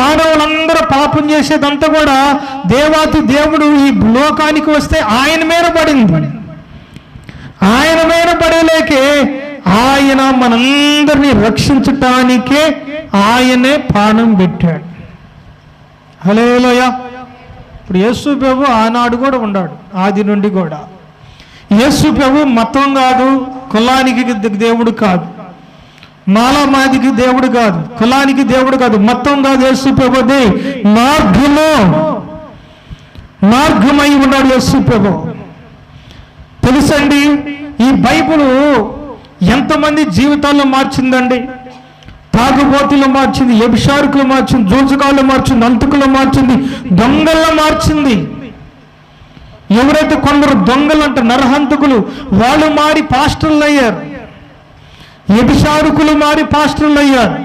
మానవులందరూ పాపం చేసేదంతా కూడా దేవాతి దేవుడు ఈ లోకానికి వస్తే ఆయన మీద పడింది. ఆయన మీద పడేలేకే ఆయన మనందరినీ రక్షించటానికే ఆయనే ప్రాణం పెట్టాడు. హలేలోయ ఇప్పుడు యేసు ప్రభు ఆనాడు కూడా ఉన్నాడు ఆది నుండి కూడా. యేసు ప్రభు మతం కాదు కులానికి దేవుడు కాదు. మాలా మాదికి దేవుడు కాదు కులానికి దేవుడు కాదు మొత్తం కాదు యేసు ప్రభుది మార్గము. మార్గమై ఉన్నాడు యేసు ప్రభు. తెలుసండి ఈ బైబుల్ ఎంతమంది జీవితాల్లో మార్చిందండి? తాగుబోతులు మార్చింది ఎబిషారుకులు మార్చింది జోజుగాళ్ళు మార్చింది అంతుకులు మార్చింది దొంగల్లో మార్చింది. ఎవరైతే కొందరు దొంగలు అంటే నరహంతకులు వాళ్ళు మారి పాస్టర్లు అయ్యారు ఎబిషారుకులు మారి పాస్టర్లు అయ్యారు